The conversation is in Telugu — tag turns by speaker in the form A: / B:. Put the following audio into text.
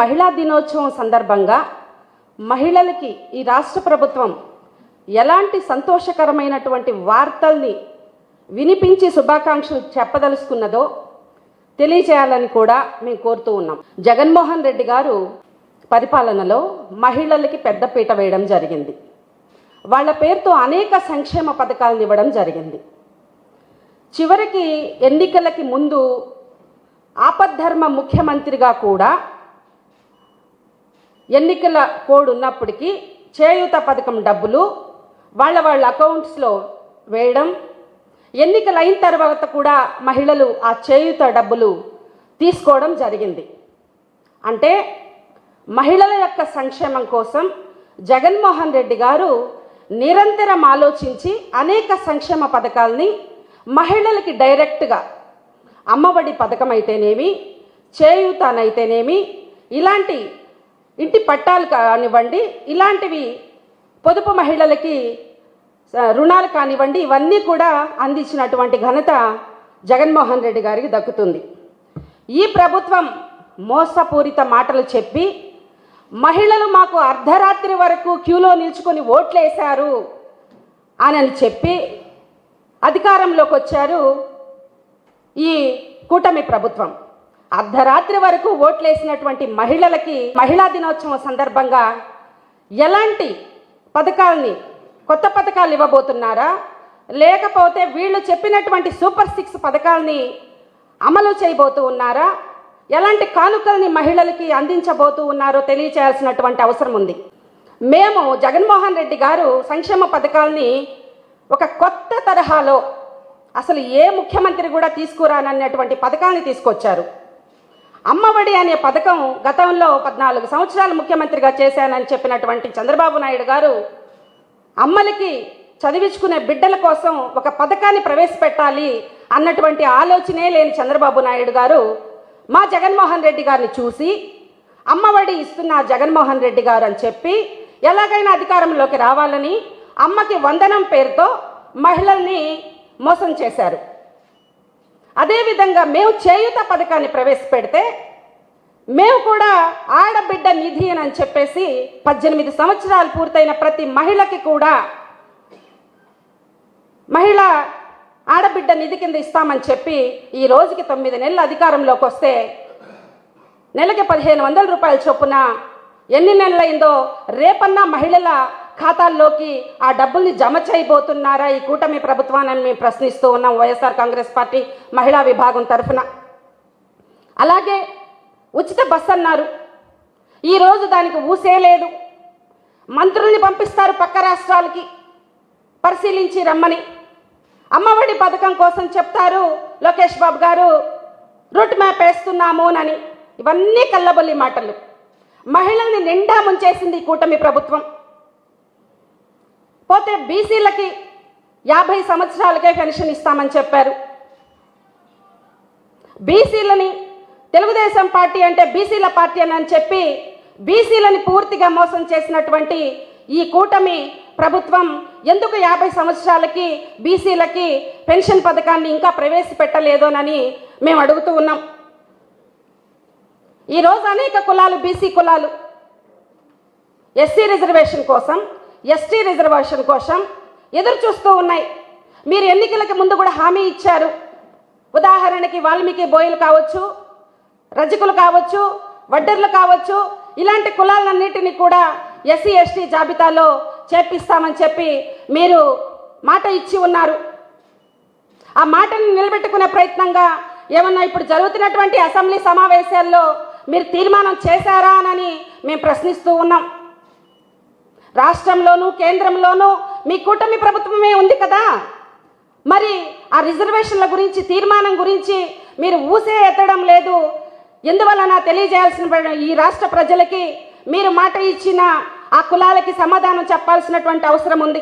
A: మహిళా దినోత్సవం సందర్భంగా మహిళలకి ఈ రాష్ట్ర ప్రభుత్వం ఎలాంటి సంతోషకరమైనటువంటి వార్తల్ని వినిపించి శుభాకాంక్షలు చెప్పదలుచుకున్నదో తెలియజేయాలని కూడా మేము కోరుతూ ఉన్నాం. జగన్మోహన్ రెడ్డి గారు పరిపాలనలో మహిళలకి పెద్దపీట వేయడం జరిగింది. వాళ్ళ పేరుతో అనేక సంక్షేమ పథకాలను ఇవ్వడం జరిగింది. చివరికి ఎన్నికలకి ముందు ఆపద్ధర్మ ముఖ్యమంత్రిగా కూడా ఎన్నికల కోడ్ ఉన్నప్పటికీ చేయూత పథకం డబ్బులు వాళ్ళ వాళ్ళ అకౌంట్స్లో వేయడం ఎన్నికలు అయిన తర్వాత కూడా మహిళలు ఆ చేయూత డబ్బులు తీసుకోవడం జరిగింది. అంటే మహిళల యొక్క సంక్షేమం కోసం జగన్మోహన్ రెడ్డి గారు నిరంతరం ఆలోచించి అనేక సంక్షేమ పథకాలని మహిళలకి డైరెక్ట్గా అమ్మఒడి పథకం అయితేనేమి చేయూతనైతేనేమి ఇలాంటి ఇంటి పట్టాలు కానివ్వండి ఇలాంటివి పొదుపు మహిళలకి రుణాలు కానివ్వండి ఇవన్నీ కూడా అందించినటువంటి ఘనత జగన్మోహన్ రెడ్డి గారికి దక్కుతుంది. ఈ ప్రభుత్వం మోసపూరిత మాటలు చెప్పి మహిళలు మాకు అర్ధరాత్రి వరకు క్యూలో నిల్చుకొని ఓట్లేశారు అని చెప్పి అధికారంలోకి వచ్చారు ఈ కూటమి ప్రభుత్వం. అర్ధరాత్రి వరకు ఓట్లేసినటువంటి మహిళలకి మహిళా దినోత్సవం సందర్భంగా ఎలాంటి పథకాల్ని కొత్త పథకాలు ఇవ్వబోతున్నారా? లేకపోతే వీళ్ళు చెప్పినటువంటి సూపర్ సిక్స్ పథకాల్ని అమలు చేయబోతూ ఉన్నారా? ఎలాంటి కానుకల్ని మహిళలకి అందించబోతూ ఉన్నారో తెలియచేయాల్సినటువంటి అవసరం ఉంది. మేము జగన్మోహన్ రెడ్డి గారు సంక్షేమ పథకాల్ని ఒక కొత్త తరహాలో అసలు ఏ ముఖ్యమంత్రి కూడా తీసుకురానన్నటువంటి పథకాన్ని తీసుకొచ్చారు. అమ్మఒడి అనే పథకం గతంలో పద్నాలుగు సంవత్సరాలు ముఖ్యమంత్రిగా చేశానని చెప్పినటువంటి చంద్రబాబు నాయుడు గారు అమ్మలకి చదివించుకునే బిడ్డల కోసం ఒక పథకాన్ని ప్రవేశపెట్టాలి అన్నటువంటి ఆలోచనే లేని చంద్రబాబు నాయుడు గారు మా జగన్మోహన్ రెడ్డి గారిని చూసి అమ్మఒడి ఇస్తున్న జగన్మోహన్ రెడ్డి గారు అని చెప్పి ఎలాగైనా అధికారంలోకి రావాలని అమ్మకి వందనం పేరుతో మహిళల్ని మోసం చేశారు. అదేవిధంగా మేము చేయుత పథకాన్ని ప్రవేశపెడితే మేము కూడా ఆడబిడ్డ నిధి అని చెప్పేసి పద్దెనిమిది సంవత్సరాలు పూర్తయిన ప్రతి మహిళకి కూడా మహిళ ఆడబిడ్డ నిధి కింద ఇస్తామని చెప్పి ఈ రోజుకి తొమ్మిది నెలలు అధికారంలోకి వస్తే నెలకి పదిహేను వందల రూపాయల చొప్పున ఎన్ని నెలలైందో రేపన్నా మహిళల ఖాతాల్లోకి ఆ డబ్బుల్ని జమ చేయబోతున్నారా ఈ కూటమి ప్రభుత్వాన్ని మేము ప్రశ్నిస్తూ ఉన్నాం. వైఎస్ఆర్ కాంగ్రెస్ పార్టీ మహిళా విభాగం తరఫున. అలాగే ఉచిత బస్ అన్నారు. ఈరోజు దానికి ఊసే లేదు. మంత్రుల్ని పంపిస్తారు పక్క రాష్ట్రాలకి. పరిశీలించి రమ్మని. అమ్మఒడి పథకం కోసం చెప్తారు లోకేష్ బాబు గారు. రూట్ మ్యాప్ వేస్తున్నాము అని. ఇవన్నీ కల్లబొల్లి మాటలు. మహిళల్ని నిండా ముంచేసింది ఈ కూటమి ప్రభుత్వం. పోతే బీసీలకి యాభై సంవత్సరాలకే పెన్షన్ ఇస్తామని చెప్పారు. బీసీలని తెలుగుదేశం పార్టీ అంటే బీసీల పార్టీ అని చెప్పి బీసీలని పూర్తిగా మోసం చేసినటువంటి ఈ కూటమి ప్రభుత్వం ఎందుకు యాభై సంవత్సరాలకి బీసీలకి పెన్షన్ పథకాన్ని ఇంకా ప్రవేశపెట్టలేదోనని మేము అడుగుతూ ఉన్నాం. ఈరోజు అనేక కులాలు బీసీ కులాలు ఎస్సీ రిజర్వేషన్ కోసం ఎస్టీ రిజర్వేషన్ కోసం ఎదురు చూస్తూ ఉన్నాయి. మీరు ఎన్నికలకి ముందు కూడా హామీ ఇచ్చారు. ఉదాహరణకి వాల్మీకి బోయలు కావచ్చు రజకులు కావచ్చు వడ్డర్లు కావచ్చు ఇలాంటి కులాలన్నిటిని కూడా ఎస్సీ ఎస్టీ జాబితాలో చేర్పిస్తామని చెప్పి మీరు మాట ఇచ్చి ఉన్నారు. ఆ మాటను నిలబెట్టుకునే ప్రయత్నంగా ఏమన్నా ఇప్పుడు జరుగుతున్నటువంటి అసెంబ్లీ సమావేశాల్లో మీరు తీర్మానం చేశారా అని మేము ప్రశ్నిస్తూ ఉన్నాం. రాష్ట్రంలోనూ కేంద్రంలోనూ మీ కూటమి ప్రభుత్వమే ఉంది కదా? మరి ఆ రిజర్వేషన్ల గురించి తీర్మానం గురించి మీరు ఊసే ఎత్తడం లేదు. ఎందువలన తెలియజేయాల్సిన ఈ రాష్ట్ర ప్రజలకి మీరు మాట ఇచ్చిన ఆ కులాలకి సమాధానం చెప్పాల్సినటువంటి అవసరం ఉంది.